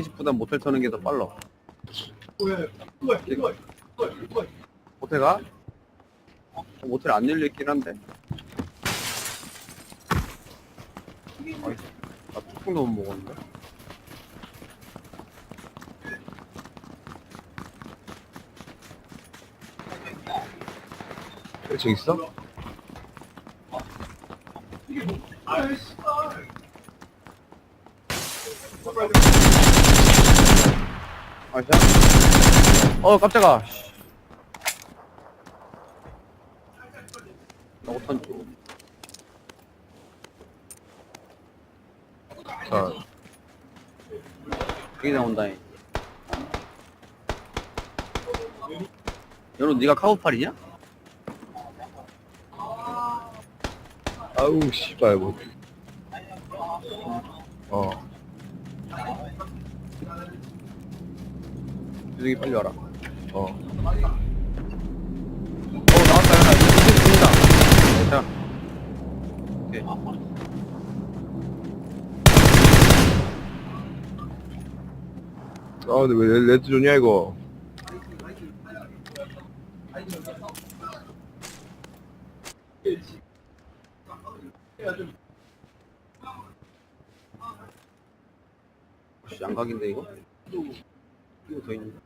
집보다 모텔 터는 게 더 빨라. 모텔가? 어, 모텔 안 열려 있긴 한데. 어이, 나 뚜껑도 못 먹었는데. 저 있어? 아시아? 어, 깜짝아. 씨. 나 오탄 쪽. 자, 여기 나온다잉. 연호, 네가 카우팔이냐? 아우, 씨발, 뭐. 어, 유승이 빨리 와라. 어. 어, 나왔다, 야. 이거 죽는다. 자. 오케이. 아, 근데 왜 레- 레드 존이야, 이거? 씨, 양각인데? 이거 더 있는데.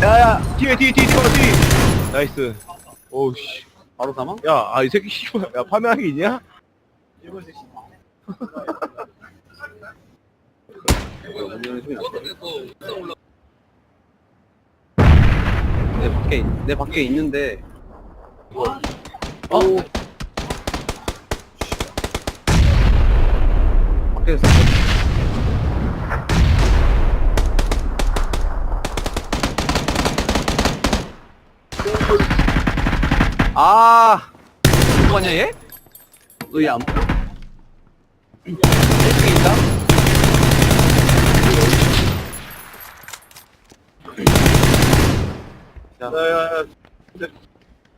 야, 야, 뒤에, 뒤에, 뒤에, 뒤에, 뒤에. 나이스. 오우, 씨. 바로 사망? 야, 아, 이 새끼, 씨발. 야, 파밍하기 있냐? 내 밖에, 있- 내 밖에 있는데. 어? 밖에서 아, 아니야 얘? 너얘안 보여? 얘 저기 있다? 야, 야, 야, 야.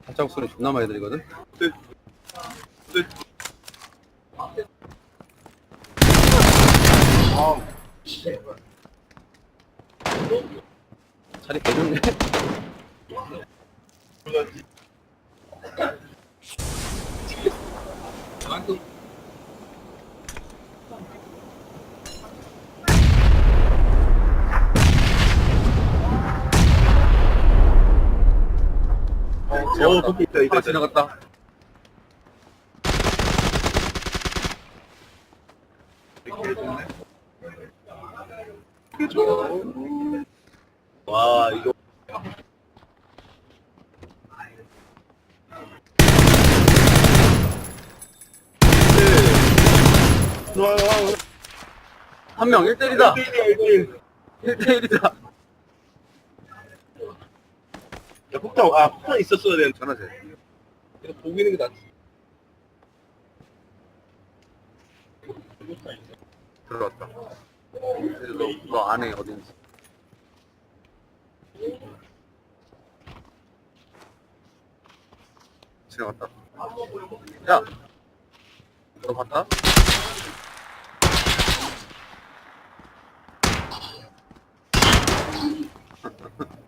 발자국 소리 존나 많이 들리거든? 아우, 자리 개좋네? 어, 거기 있다, 있다, 아, 있다. 지나갔다. 와, 이거. 한 명 1대1이다. 1대1이야, 1대1. 1대1이다. 폭탄 아 폭탄 있었어야 되는 전화제. 이거 보고 있는 게 낫지. 들어왔다. 너, 너 안에 어딘지. 지나갔다. 야! 너 봤다?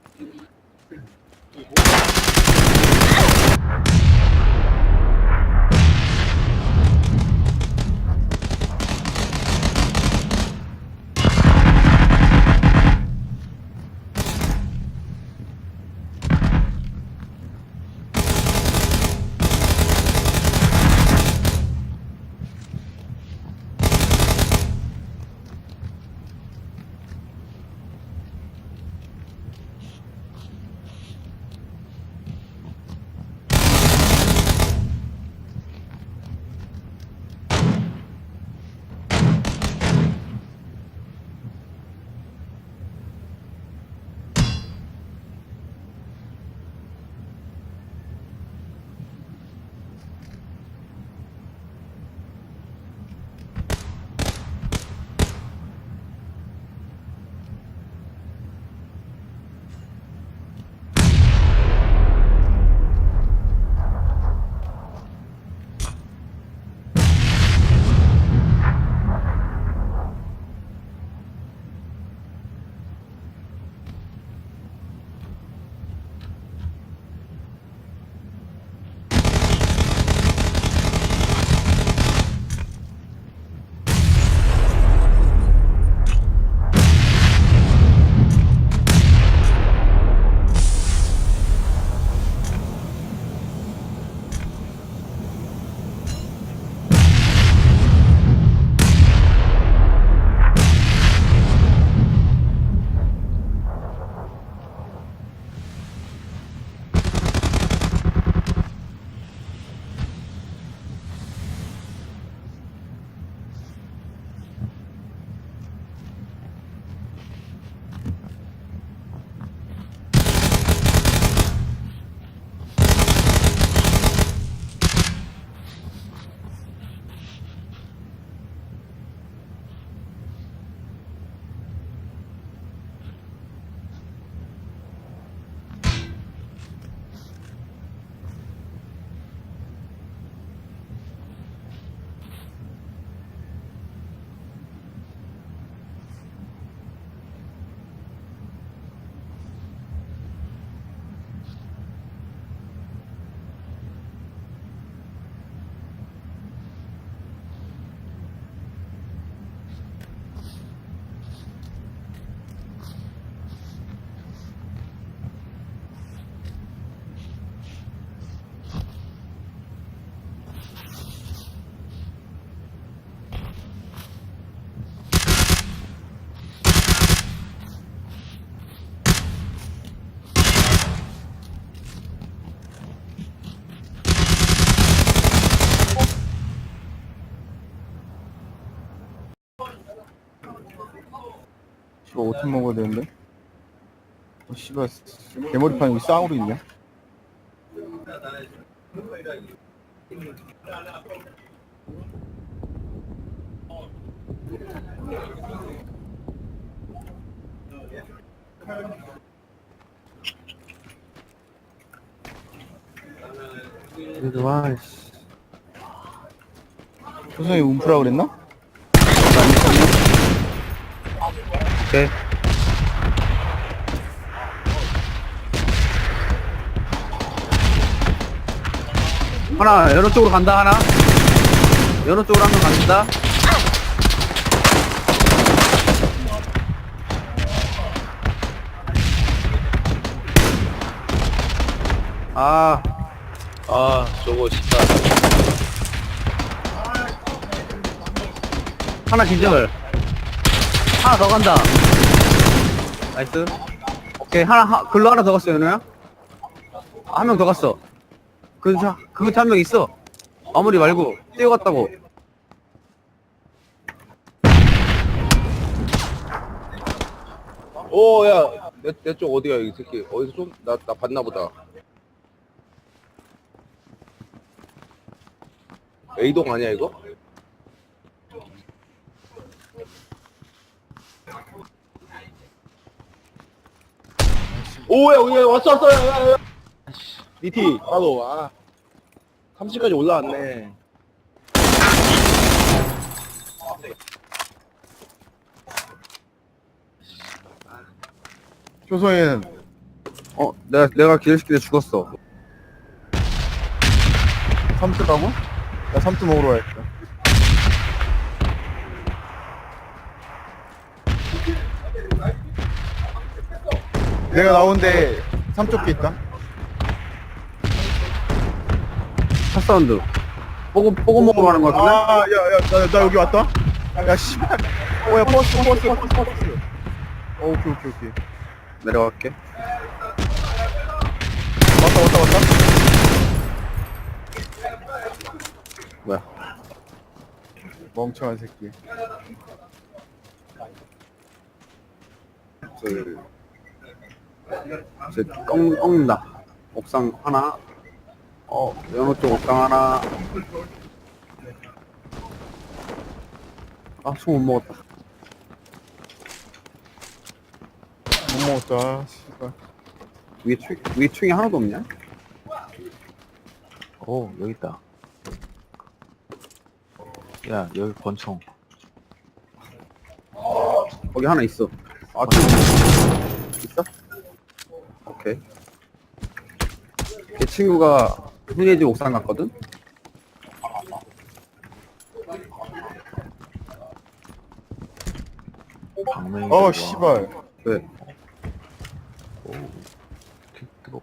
씨발 어떻게 먹어야 되는데? 어, 씨발 개머리판 여기 쌍으로 있네. 그래도 와 씨. 조성이 움프라 그랬나? 오케이 하나 연어 쪽으로 간다 하나. 연어 쪽으로 한 명 간다. 아. 아 저거 진짜. 하나 기절 하나 더 간다. 나이스. 오케이 하나 하, 글로 하나 더 갔어 연우야 한 명 더 갔어. 그 자, 그거 한명 있어. 아무리 말고 뛰어갔다고. 오 야 내 내 쪽 어디야 이 새끼? 어디서 좀 나 나 봤나 보다. A동 아니야 이거? 오야 오야 왔어 왔어 야, 야, 야. 니티 바로 아 30까지 올라왔네 조성이는 어 내가 내가 기절시키다 죽었어 삼투라고? 나 삼투 먹으러 가야겠다. 내가 나온데 삼쪽기 있다. 차 사운드 뽀금 뽀금 먹으러 가는 거 같은데 아, 야, 야, 나, 나 여기 왔다. 야, 씨발. 어, 야, 버스, 버스, 버스, 버스. 어, 오케이, 오케이, 오케이. 내려갈게 왔다, 왔다, 왔다. 뭐야 멍청한 새끼. 저, 저 꺾, 꺾는다 옥상 하나 어 연호 쪽 옥상 하나 아 총 못 먹었다 못 먹었다. 씨발. 위에 층 위에 층이 하나도 없냐 오 여기 있다 야 여기 권총 거기 하나 있어 아 층. 오케이. 걔 친구가 훈이 집 옥상 갔거든? 방맹이 어, 씨발. 왜? 뜨거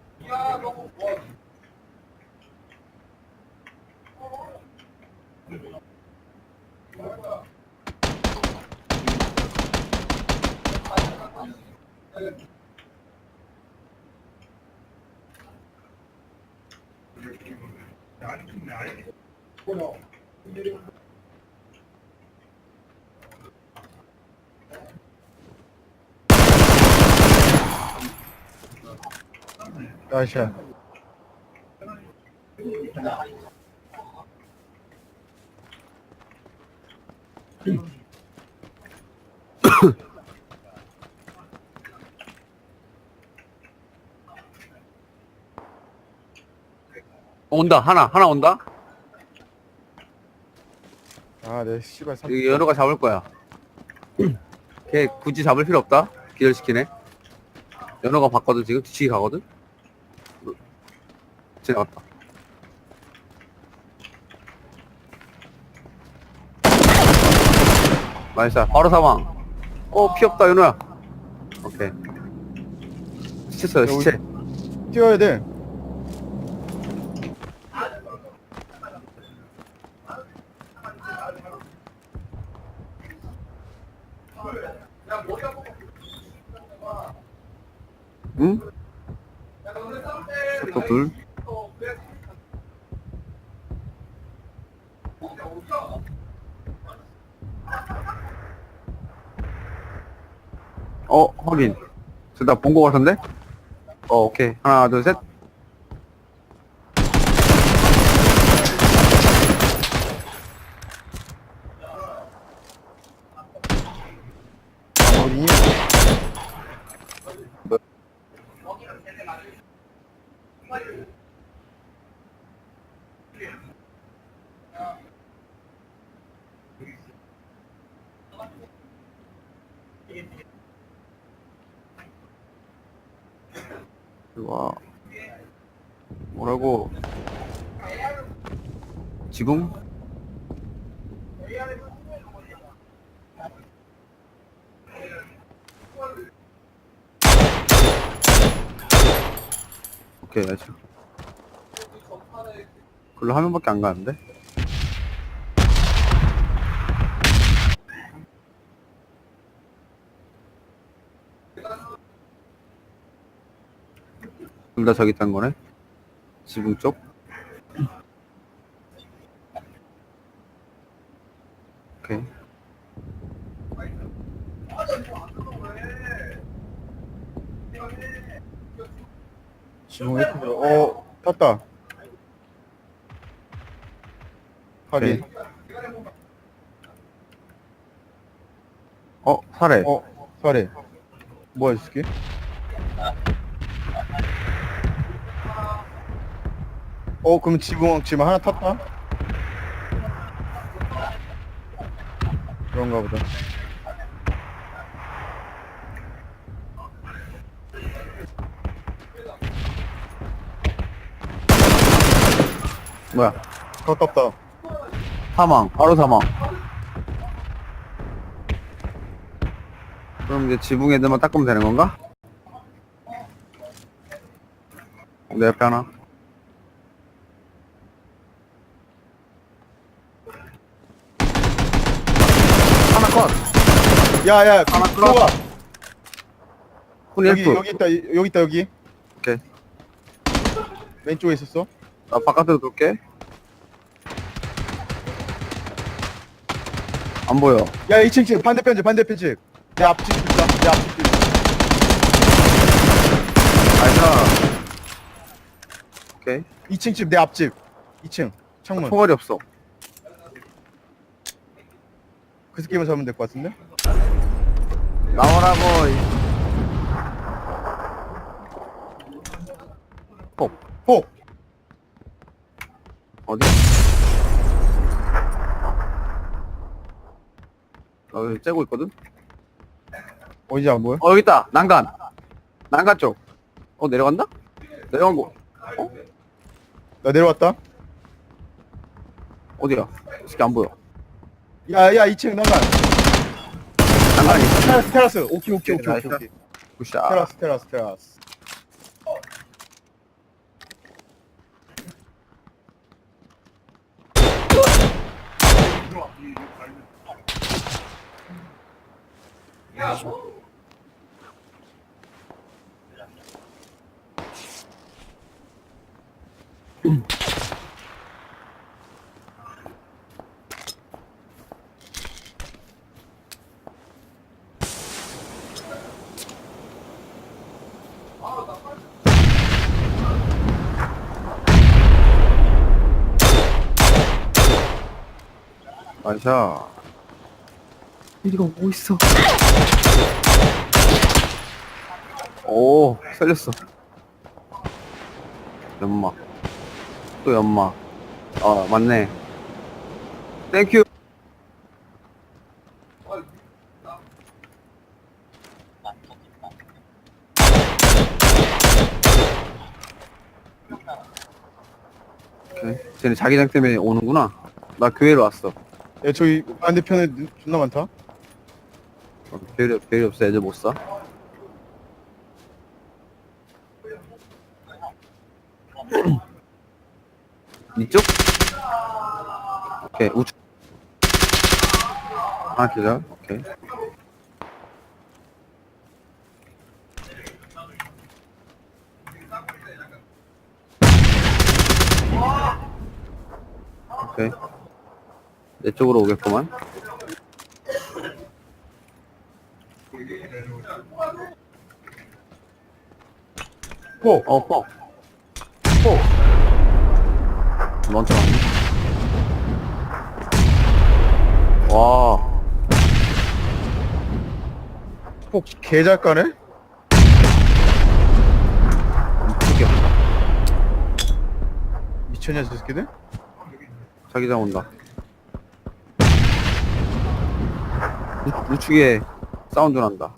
어, 온다. 하나 하나 온다 아, 내 씨발 삼. 여기 연호가 잡을 거야. 걔 굳이 잡을 필요 없다? 기절시키네. 연호가 봤거든 지금? 뒤치기 가거든? 지나갔다. 나이스. 바로 사망. 어 피 없다 연호야. 오케이. 시체 써요 여기- 시체. 뛰어야 돼. 응? 또 둘. 어, 확인. 저나 본 거 같은데? 어, 오케이. 하나, 둘, 셋. 와. 뭐라고. 지금? 오케이, 알죠. 글로 화면밖에 안 가는데? 둘다 저기 있다는 거네? 지붕 쪽? 오케이. 왜 이렇게 어 탔다 확인 어, 사례. 어 사례 뭐야 이 새끼 어 그럼 지붕 지금 하나 탔다 그런가 보다 뭐야? 가깝다 사망. 바로 사망. 그럼 이제 지붕 애들만 닦으면 되는 건가? 내 옆에. 하나 야야 하나 들어와 훈 여기 1프. 여기 있다 여기 있다 여기 오케이. 왼쪽에 있었어 나 바깥으로 돌게. 안 보여. 야 2층 집 반대편 집 반대편 집내 앞집 있다 내 앞집 집 알자. 오케이. 2층 집내 앞집 2층 창문 총알이 없어. 그 새끼만 잡으면 될 것 같은데 나오라고. 이- 폭. 폭 어디? 나 여기 째고 있거든? 어디지 안 보여? 어, 여기 있다. 난간. 난간 쪽. 어, 내려간다? 내려간 거. 어? 나 내려왔다 어디야? 이 새끼 안 보여. 야야 2층 난간 난간이 있어. 테라스 테라스 오케이 오케이 오케이 오케이. 굿샷. 테라스 테라스 테라스 나이샤. 이리가 오고 있어. 오, 살렸어. 연막. 또 연막. 아, 맞네. 땡큐. 오케이. 쟤네 자기장 때문에 오는구나. 나 교회로 왔어. 야 저기 반대편에 눈- 존나 많다 어, 배율이, 배율이 없어 애들 못 사. 이쪽? 오케이 우측 하나 기절 오케이 오케이 내 쪽으로 오겠구만 포. 어, 뻑. 포. 넌처 와, 포 개작가네? 미쳤냐 저 새끼들? 자기장 온다. 우- 우측에 사운드 난다.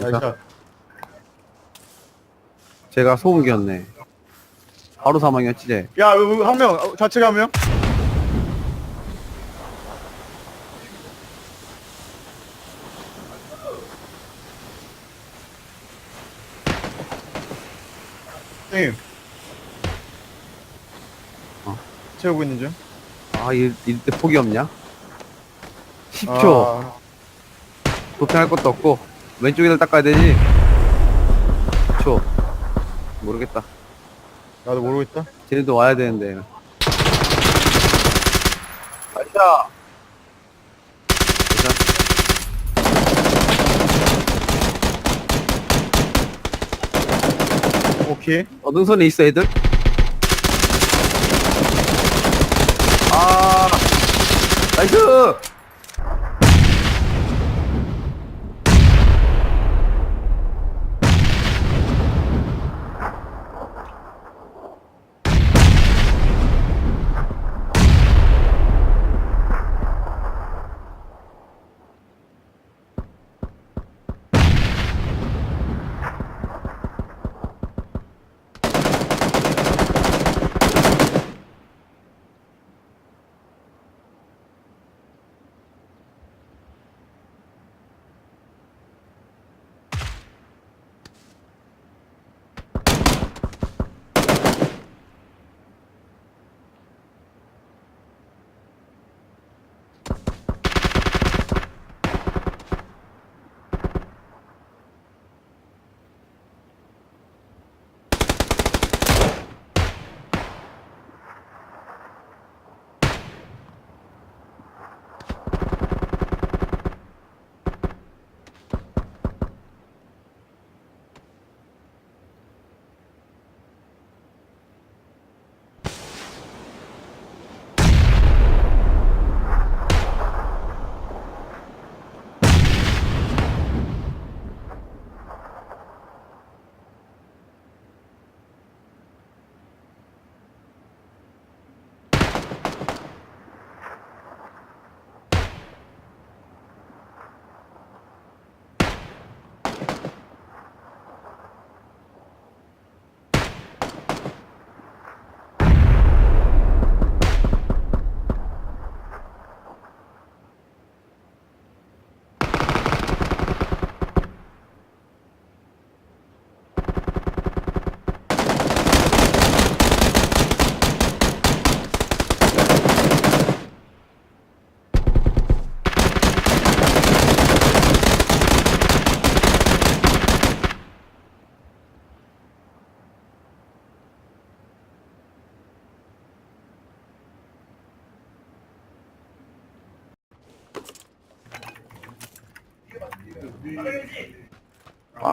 나이스. 제가 소음기였네. 바로 사망이었지, 쟤. 야, 한 명, 어, 좌측에 한 명? 선생님. 어. 채우고 있는 중. 아, 이, 이때 폭이 없냐? 10초. 아, 도핑할 것도 없고, 왼쪽에를 닦아야 되지? 10초. 모르겠다. 나도 모르고 있다. 쟤네도 와야 되는데. 아이샤? 오케이. 어, 능선에 있어, 애들?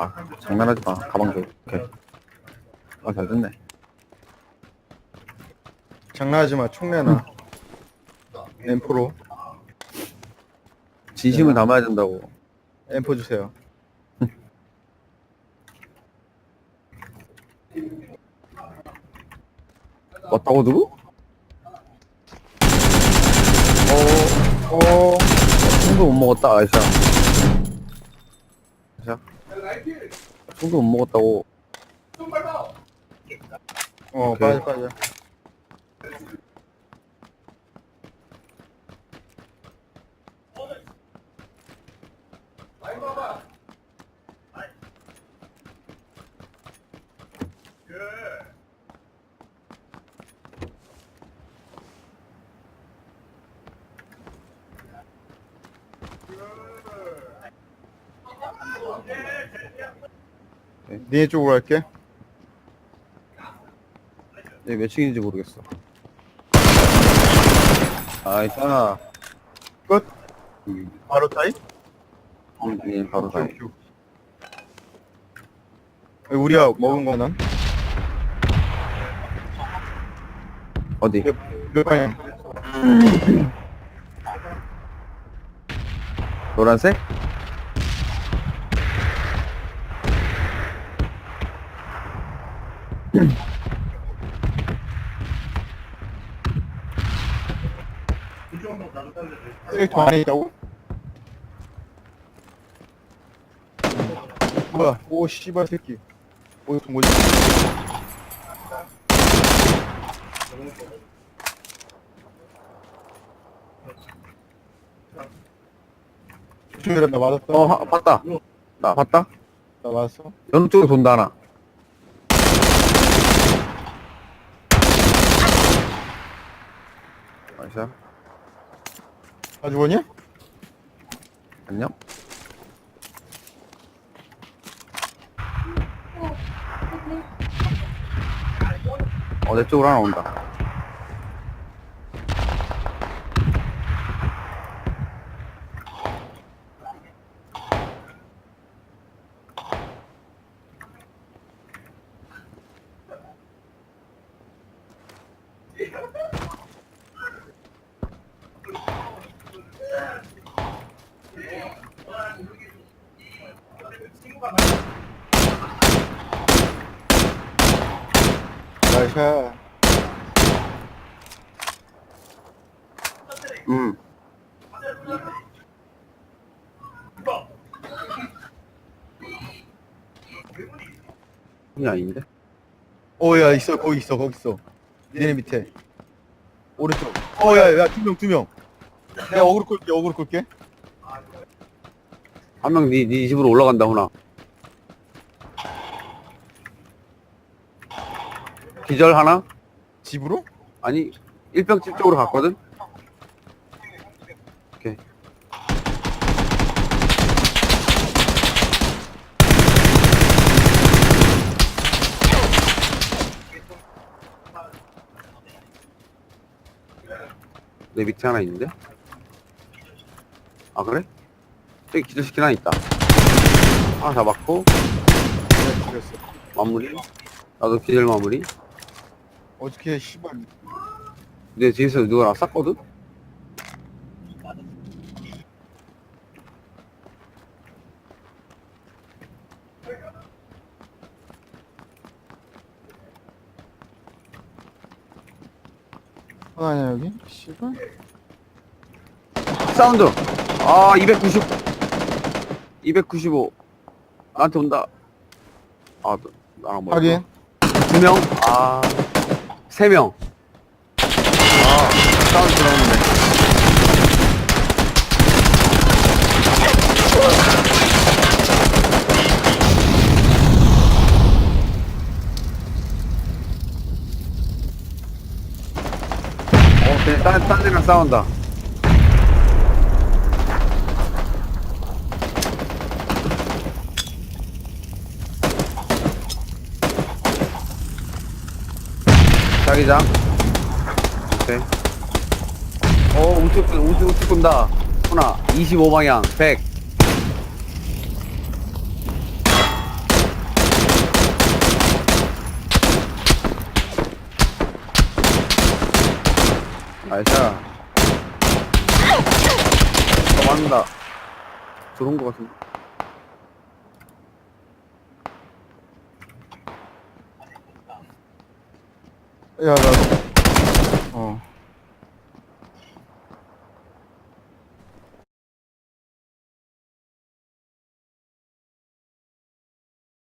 아, 장난하지 마. 가방도 이렇게. 아, 잘 됐네. 장난하지 마. 총 내놔. M4로. 진심을 담아야 된다고. M4 주세요. 왔다고 누구? 오, 오. 총도 못 먹었다, 아이샤. 아이샤. 총도 못 먹었다고. 어. 빠져, 빠져. 니네 쪽으로 갈게. 네, 몇 층인지 모르겠어. 아이샤. 끝. 음, 바로 타임? 음, 바로 가요. 오케이, 오케이. 우리가 먹은 거는 어디? 몇, 몇 방향? 노란색? 쓰레기통 안에 있다고? 뭐야? 오 씨발 새끼. 오 이거 뭐지? 조심해라 나 맞았다. 어, 하, 봤다. 나 봤다? 나 맞았어. 어느 쪽으로 돈다, 하나. 나이스. 다 죽었냐? 안녕? 어, 내 쪽으로 하나 온다. 나이스. 음. 이 아닌데? 오야 있어 거기 있어 거기 있어. 니네 밑에. 오른쪽. 어야야 두 명 두 명. 내가 어그로 끌게 어그로 끌게. 한 명 니, 니 집으로 올라간다, 훈아. 기절 하나? 집으로? 아니, 일병집 쪽으로 갔거든? 오케이. 내 밑에 하나 있는데? 아, 그래? 저기 기절시킨 하나 있다. 하나 잡았고, 네 죽였어. 마무리. 나도 기절 마무리. 어떻게 씨발 내 뒤에서 누가 나 쐈거든? 하나냐 여기? 씨발. 사운드! 아, 290. 295. 나한테 온다. 아, 너, 나랑 뭐. 확인. 두 명? 아, 세 명. 아, 사운드 들어오는데. 어, 쟤 딴, 딴 데랑 싸운다. 자기장. 오케이. 어, 우측, 우측, 우측 끈다. 하나, 25방향, 100. 나이스. 어, 맞는다. 저런 거 같은데. 야, 나